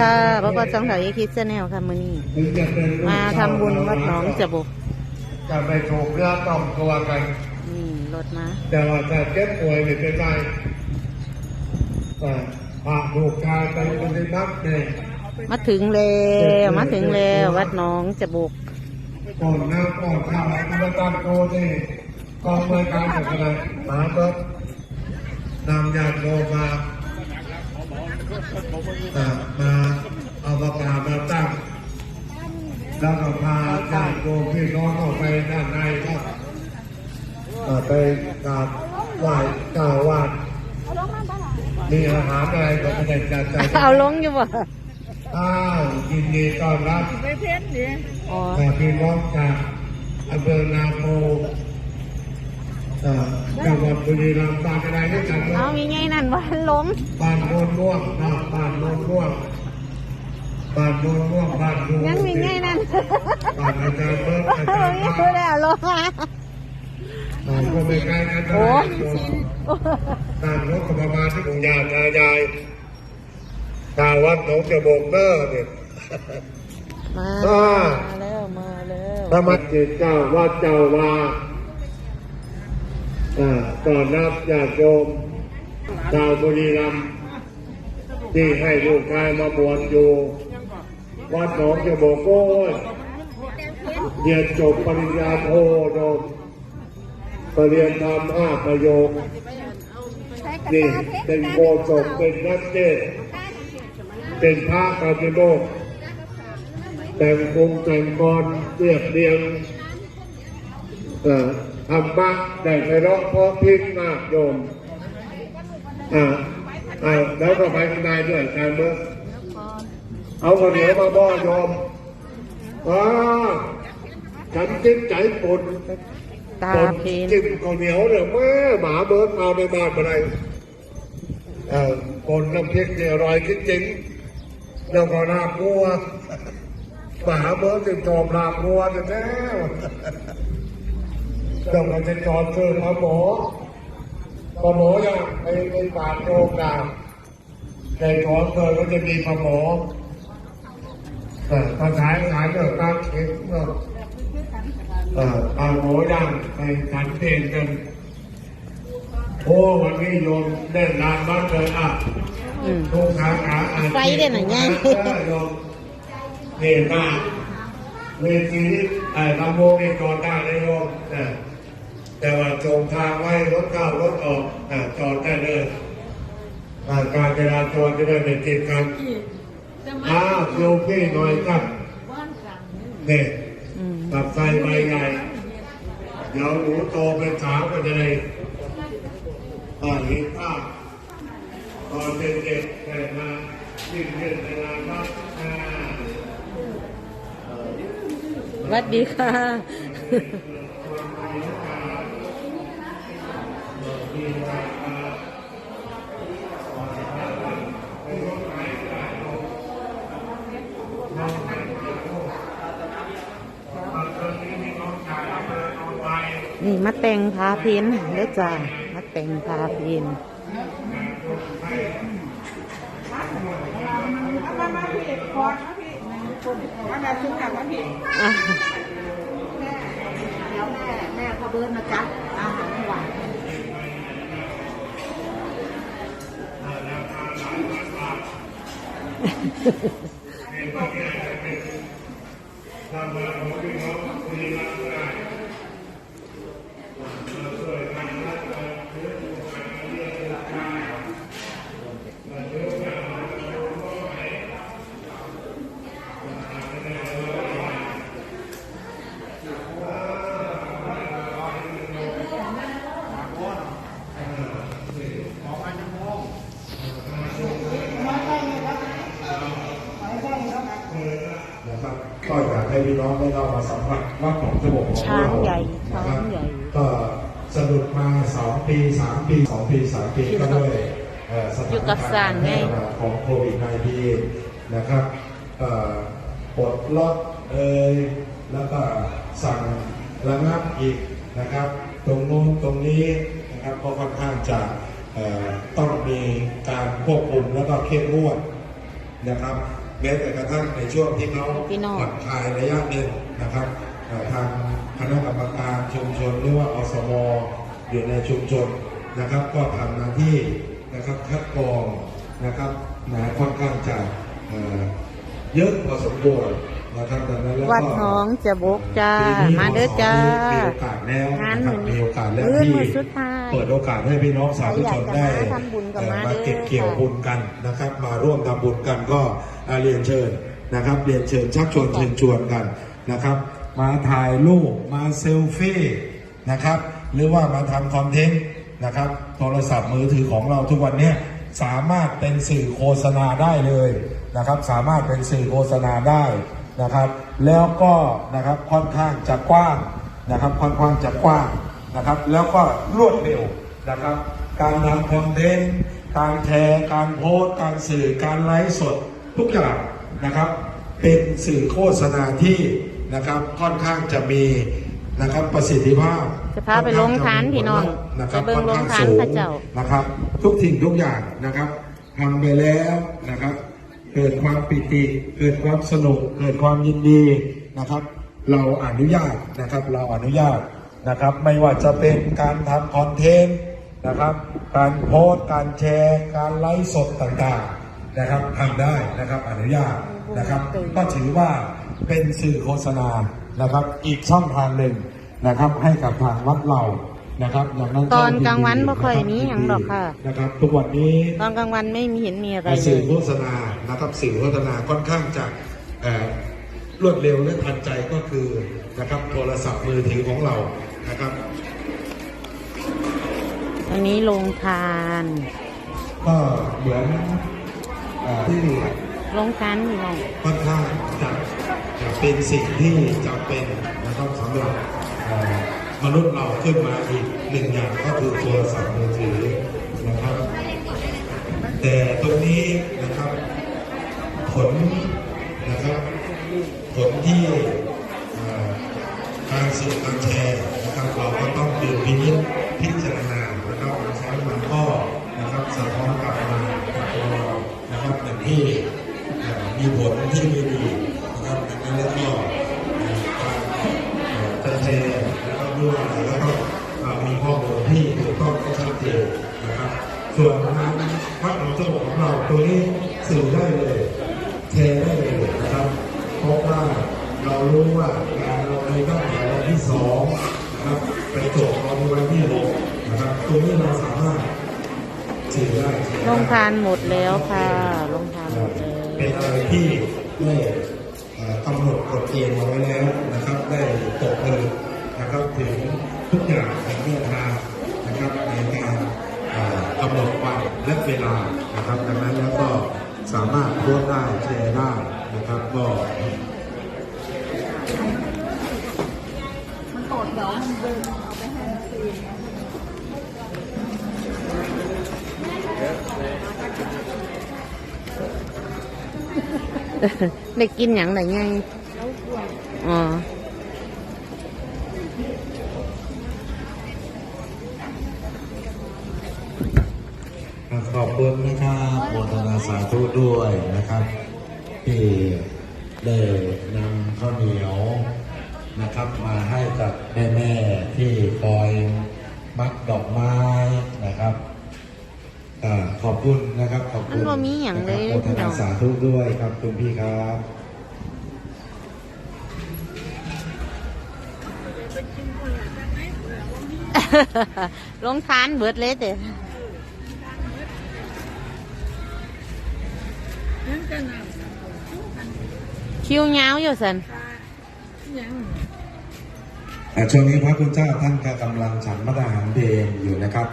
ค่ะพระก็จังสาวเอคิดแนลค่ะมื้อนี้ถึงจะเป็นลูกมาทำบุญวัดหนองจะบกจะไปถูกเนื้อต้องตัวกัน นี่รถมา แต่ว่าถ้าเจ็บป่วยไม่เป็นไรแต่พาถูกกายไปปฏิบัติเนี่ยมาถึงแล้วมาถึงแล้ววัดหนองจะบกก่อนน้ำก่อนข้าวอะไรก็มาตั้งโตที่กองบริการของคณะหมาเบิดนำญาติโยมมาเอ่อ มาเอาประกาศมาตั้งแล้วก็พาญาติโยมพี่น้องเข้าไปด้านในครับเอ่อไปกราบไหว้กล่าววาดมีอาหารอะไรก็ไม่ได้จัดใจเอาลงอยู่บ่อ้าวยินดีต้อนรับอ๋อแม่พี่น้องจากอำเภอนาโพเอ่อจังหวัดบุรีรัมย์บ้านอะไรด้วยกันเอาเนาะมีไงนั่นว่าลงบ้านโนนม่วงนะบ้าน โนนม่วงบ้านโนนม่วงบ้านดูยังมีไงนั่นบ้านอาจารย์เบิร์ดอาเอจาอรย์นี่พัคือดแล้วลงมาบ้านก็ไม่ไกลกันเท่าโอ้ไหร่ยบ้านรถก็ประมาณที่ปู่ย่าตายายตาวัดหนองจะโบกเนอร์เนี่ยมาอ่ามาแล้วมาแล้วพระมัดเจเจ้าวัดเจ้าวาอ่าก่อนรับญาติโยมชาวบุรีรัมย์ ที่ให้ลูกชายมาบวชอยู่วัดหนองจะบอกโอ้ยเรียนจบปริญญาโทโดมปรริญญาธรรมห้าประโยคนี่เป็นโกศกเป็นนักเทศเป็นพระปฏิโมกแต่งองค์แต่งกรเรียบเรียงอ่อธรรมะได้ไพเราะเพราะพริ้งมากโยมอ่า อ่าแล้วก็ไปข้างในด้วยการเมื่อเอาข้าวเหนียวมาบ่อโยมอ่าฉันจิ้มใจปุ่นตาปุ่นเพนจิ้มข้าวเหนียวเนี่ยแม่หมาเบิร์ดมาไม่บ้านอะไรเอ่อคนน้ำพริกเนี่ยอร่อยจริงๆแล้วก็ราบบัวมหาเบิร์ดจึงจอมลาบัวจะแล้วเจ้าก็จะจอมคือพระหมอ พระหมอยังในในป่าโยมดาในท้องเธอก็จะมีพระหมอเอ่อภาษาอีสานเรื่องการเข็มเนาะเอ่อพระหมอยังในขันเพลงกันโอ้วันนี้โยมเล่นลานบ้านเลยอะอืมทุกขาขาอาไฟเด่นหน่อยไงโยมนี่มาเวทีไอ้ลำโพงนี่จอดได้เลยโยม แต่แต่ว่าจงทางไว้รถเข้ารถออกอ่าจอดได้เลยอ่าการจราจรจะได้ไม่ติดกันอ้าวโยมพี่หน่อยครับนี่อืมตัดไฟใบใหญ่เดี๋ยวหนูโตเป็นสาวก็จะได้อ่าเห็นภาพตอนเด็กๆแต่มาวิ่งเล่นในลานบ้านอ่าสวัสดีค่ะ มาแต่งพาเพนเด้อจ้ามาแต่งพาพนมามาพี่ขอนะพี่มาแบบชุดแบบว่าพี่อะเดี๋ยวแม่แม่เขาเบิร์นมาจัดอาหารไม่หวาน ให้พี่น้องได้เข้ามาสัมผัสวัดของสมบของช้างเราใหญ่นะช้าครับงใหญ่ก็สะดุดมาสองปีสามปีสองปีสามปีก็ด้วยเอ่อสถานอยู่กับการสร้างณ์ไงแพร่ระบาดของโควิด -19 นะครับเอ่อปลดล็อกเอยแล้วก็สั่งระงับอีกนะครับ ตรงโน้นตรงนี้นะครับก็ค่อนข้างจะเอ่อต้องมีการควบคุมแล้วก็เข้มงวด นะครับแม้แต่กระทั่งในช่วงที่เขาพี่น้องผ่อนคลายระยะหนึ่งนะครับเอ่อทางคณะกรรมการชุมชนหรือว่าอสมอยู่ในชุมชนนะครับ ก็ทำหน้าที่นะครับคัดกรองนะครับนะค่อนข้างจะเอ่อเยอะพอสมควร นะครับดังนั้นแล้วก็วัดหนองจะบกจ้าปีนี้มาเด้อจ้ามีโอกาสแล้วนะครังานบมื้อนี้มีโอกาสแล้วมื้อที่มื้อสุดท้าย เปิดโอกาสให้พี่น้องสาธุชนได้ใครอยากจะมาทำบุญก็เอ่อมามาเด้อ เก็บเกี่ยวบุญกันนะครับ มาร่วมทำบุญกันก็อ่าเรียนเชิญนะครับ เรียนเชิญชักชวนเชิญชวนกันนะครับ มาถ่ายรูปมาเซลฟี่นะครับ หรือว่ามาทำคอนเทนต์นะครับ โทรศัพท์มือถือของเราทุกวันเนี้ยสามารถเป็นสื่อโฆษณาได้เลยนะครับ สามารถเป็นสื่อโฆษณาได้ นะครับ แล้วก็นะครับค่อนข้างจะกว้างนะครับ ค่อนข้างจะกว้างนะครับ แล้วก็รวดเร็วนะครับ การทำคอนเทนต์การแชร์การโพสต์การสื่อการไลฟ์สดทุกอย่างนะครับ เป็นสื่อโฆษณาที่นะครับค่อนข้างจะมีนะครับประสิทธิภาพจะพาไปลงทานพี่น้องนะครับไปเบิ่งค่อนข้างลงทานสูงพระเจ้านะครับ ทุกสิ่งทุกอย่างนะครับทำไปแล้วนะครับ เกิดความปิติ เกิดความสนุก เกิดความยินดีนะครับ เราอนุญาตนะครับ เราอนุญาตนะครับ ไม่ว่าจะเป็นการทำคอนเทนต์นะครับ การโพสต์การแชร์ การไลฟ์สดต่างๆนะครับทำได้นะครับอนุญาตนะครับ ก็ถือว่าเป็นสื่อโฆษณานะครับ อีกช่องทางหนึ่งนะครับ ให้กับทางวัดเรา นะครับดังนั้นตอนกลางวันบ่ค่อยมีหยังหรอกค่ะนะครับทุกวันนี้ตอนกลางวันไม่มีเห็นมีอะไรเลสื่อยโฆษณานะครับสื่อโฆษณาค่อนข้างจะเอ่อรวดเร็วและทันใจก็คือนะครับโทรศัพท์มือถือของเรานะครับอันนี้ลงทาน ก็เหมือนเอ่อที่ลงทานพี่น้องค่อนข้างจะจะเป็นสิ่งที่จำเป็นนะครับสำหรับเอ่อ มนุษย์เราขึ้นมาอีกหนึ่งอย่างก็คือโทรศัพท์มือถือนะครับ แต่ตรงนี้นะครับผลนะครับผลที่เอ่อการสื่อการแชร์นะครับเราก็ต้องดูพินิจพิจารณานะครับบางครั้งมันก็นะครับสะท้อนกลับมากับตัวเรานะครับอย่างที่เอ่อมีผลที่ไม่ดีนะครับดังนั้นแล้วก็เอ่อการเอ่อจะแชร์แล้วก็ด้วยแล้วก็เอ่อมีข้อมูลที่ถูกต้องก็ชัดเจนนะครับ ส่วนงานวัดหลวงเจ้าของเราตัวนี้สื่อได้เลย แชร์ได้เลยนะครับ เพราะว่าเรารู้ว่างานเราในตั้งแต่วันที่สอง นะครับไปจบเราในวันที่หกนะครับตัวนี้เราสามารถสื่อได้แชร์ลได้งทานหมดแล้วค่ะลงทานหมดแล้วเป็นอะไรที่ได้เอ่อกำหนดกฎเกณฑ์เอาไว้แล้วนะครับ ได้ตกผลึกนะครับถึงทุกอย่างในเรื่องทางนะครับในการเอ่อกำหนดวันและเวลานะครับดังนั้นแล้วก็สามารถโพสต์ได้แชร์ได้นะครับก็ ได้กินอย่างไรไงอ๋อขอบคุณนะครับโมทนาสาธุด้วยนะครับ ที่ได้นำข้าวเหนียว นะครับมาให้กับแม่แม่ๆที่คอยมัดดอกไม้นะครับอ่าขอบคุณนะครับขอบคุณมันบ่มีหยังเลยนะครับโมทนาสาธุด้วยครับคุณพี่ครับลงทานเบิดเลยเด้อคิวยาวอยู่สันอ่า ช่วงนี้พระคุณเจ้าท่านก็กำลังฉันพระทหารเพลอยู่นะครับ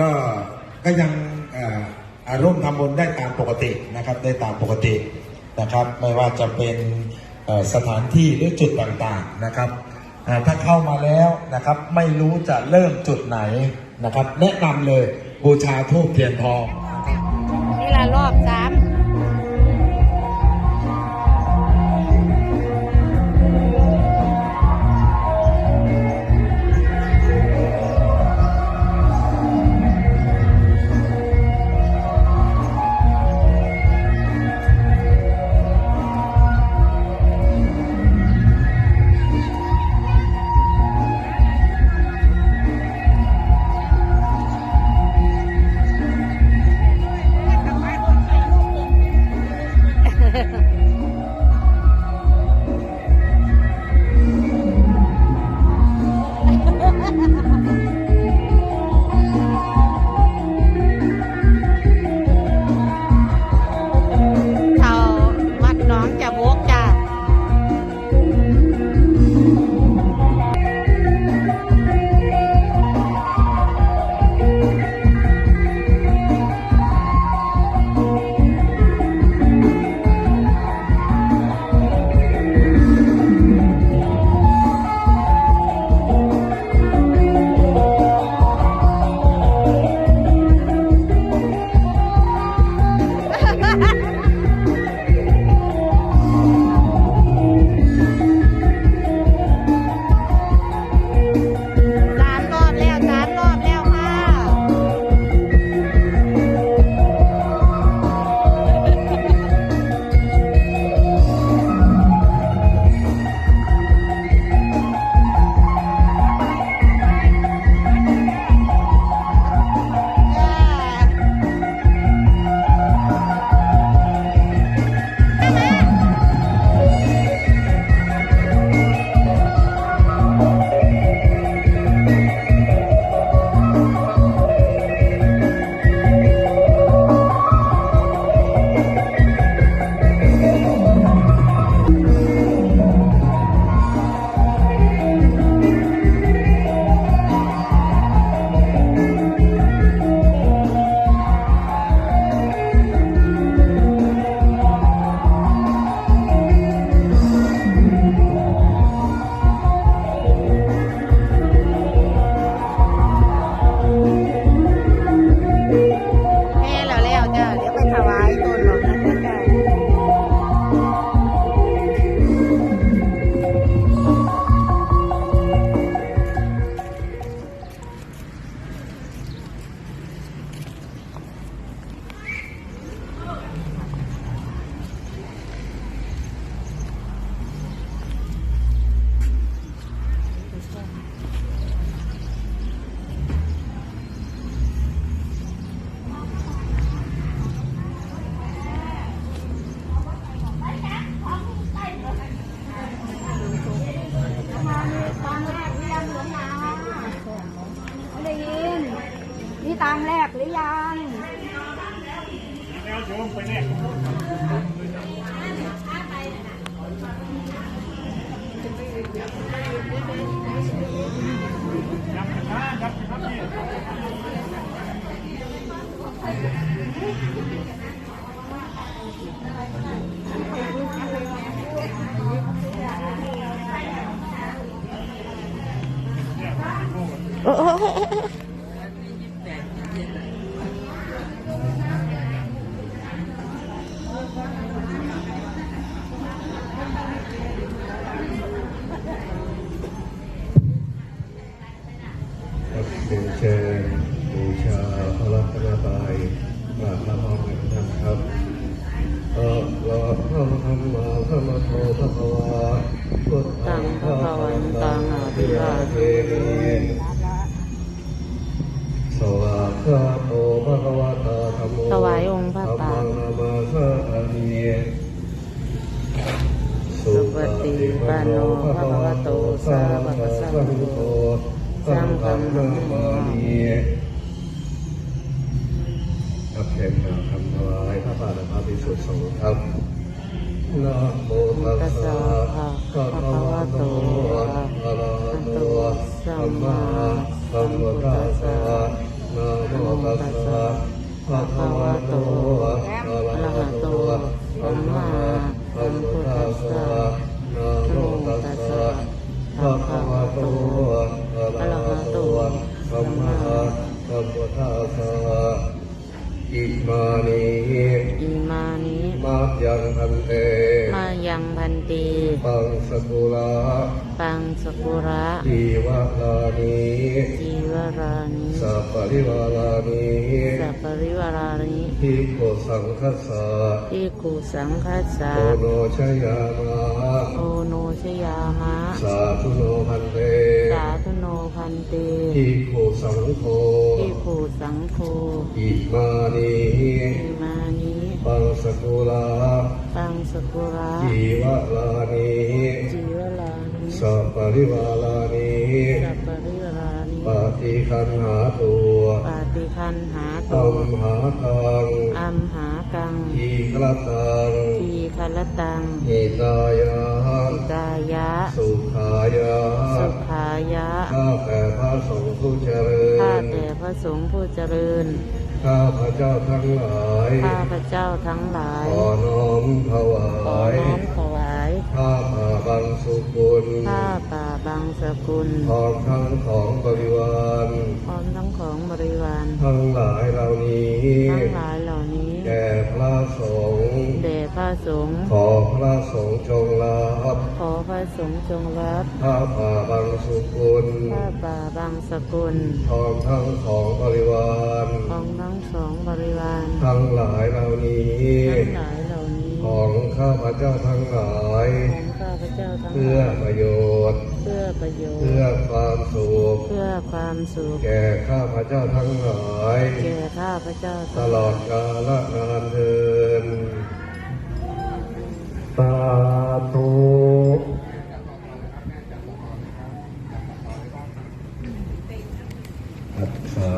ก็ก็ยังอ่ออารมณ์ทำบุญได้ตามปกตินะครับ ได้ตามปกตินะครับ ไม่ว่าจะเป็นสถานที่หรือจุดต่างๆนะครับถ้าเข้ามาแล้วนะครับ ไม่รู้จะเริ่มจุดไหนนะครับ แนะนำเลยบูชาทูบเทียนทองนี่ละรอบสาม โอ้ ตัง รานิสัพปริวาลานิสัพปริวารานิทิโกสังคัสสะทิกุสังคัสสะโอโนชยามาโอโนชยามะ สาธุโนพันเต สาธุโนพันเตทิโกสังโฆทิกุสังโฆอิมานิอิมานิปังสกุลาปังสกุระจีวะลานิจีวรานิสัพปริวาลานิสัพปริวารานิป ฏิคันหาตัวปาติคันหาโตตัมหาตังอัมหากังทีฆรตังทีคลตังหิตายะอิตายะ สุขายะสุขายะ ข้าแต่พระสงฆ์ผู้เจริญข้าแต่พระสงฆ์ผู้เจริญ ข้าพระเจ้าทั้งหลาย ข้าพระเจ้าทั้งหลาย ขอน้อมถวาขอยน้อมถวาย ข้าป่าบังสุกุลผ้าป่าบาง สกุลพร้อมทั้งของบริวารพร้อมทั้งของบริวารทั้งหลายเหล่านี้ทั้งหลายเหล่านี้แก่พระสงฆ์แด่พระสงฆ์ขอพระสงฆ์จงรับขอพระสงฆ์จงรับผ้าป่าบังสุกุลผ้าป่าบางสกุลพร้อมทั้งของบริวารของทั้งสองบริวาร ทั้งหลายเหล่านี้ทั้งหลายเหล่านี้ของข้าพเจ้าทั้งหลายของข้าพ เจ้าทั้งหเพื่อลายประโยชน์ เพื่อประโยชน์ เพื่อความสุข เพื่อความสุข แก่ข้าพเจ้าทั้งหลาย แก่ข้าพเจ้าตทั้งลหอลาดยกาลนานเทินสาธุอัสสา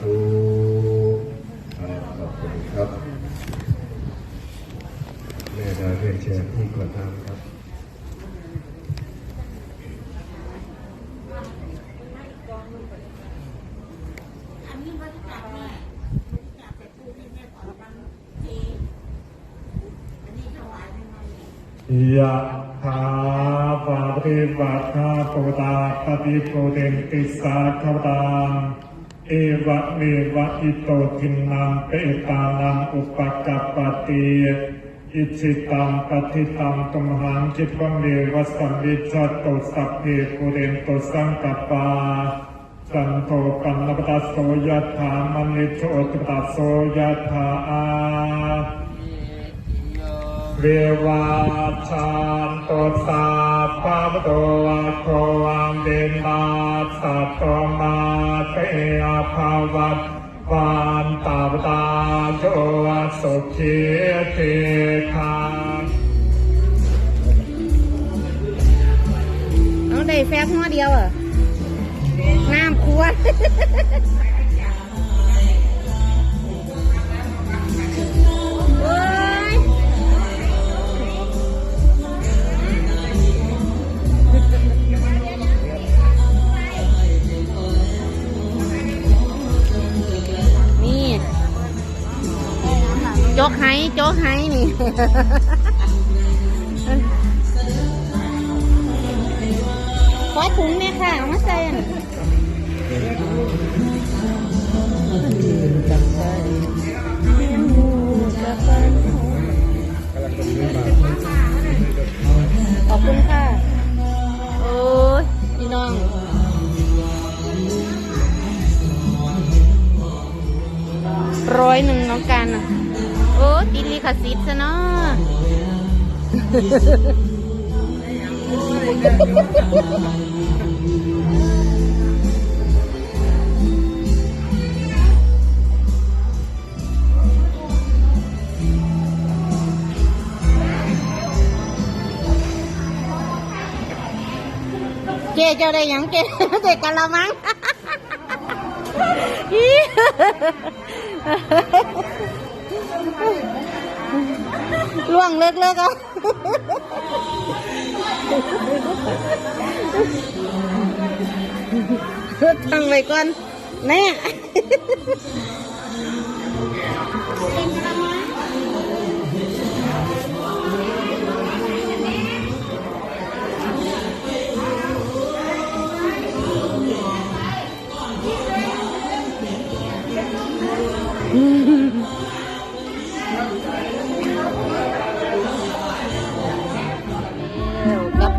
ธุครับขอบคุณครับแม่ดาเรียนเชิญที่กวดน้ำครับ ยะถาปาริวัตถาปุตาปฏิปุเรนติสาคาตังเอวะเมวะอิโตทินังเปตานังอุปกัปปติอิจิตังปฏิตังตุมหังคิปะเมวะสัมมิจจตุสัพเพปุเรนตุสังกปปาสันโทปันนปตัสโสยะถามณิโชติตัสโสยะถา เววาชานตสาปะโตโควังเดนาสัตตมาเตอาภาวัตวันตาตาโจสุขีเทคาเอาได้แฟบหัวเดียวเหรอน้ำขวด๊กไฮโจ๊กไห้นี่ ขอถุงเนี่ยค่ะมา ขสิทธิ์ซะเนาะเจ๊เจ้าได้ยังเจ๊เด็กกันละมั้งอี ล่วงเลิกเลิกเอาตั้งไว้ก่อนแน่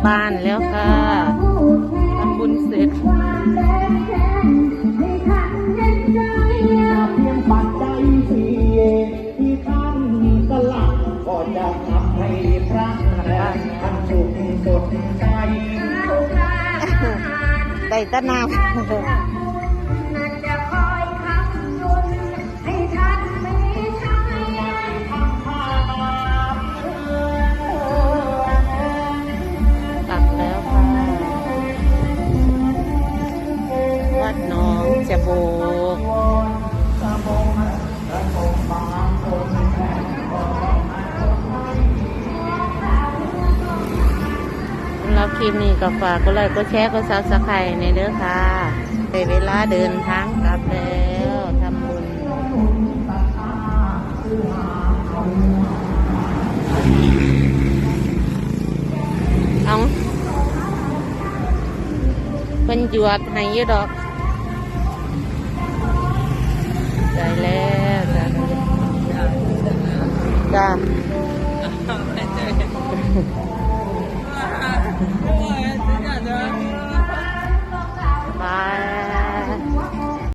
บ้านแล้วค่ะทำบุญเสร็จปัจจัยสี่ที่ท่ โบกสำหรับคลิปนี้ก็ฝากก็ไลค์ก็แชร์ก็ซับสไครต์ในเด้อค่ะได้เวลาเดินทางกลับแล้วทำบุญเอาเป็นหยวดให้ยี่ดอก ได้แล้วนะจ้าบาย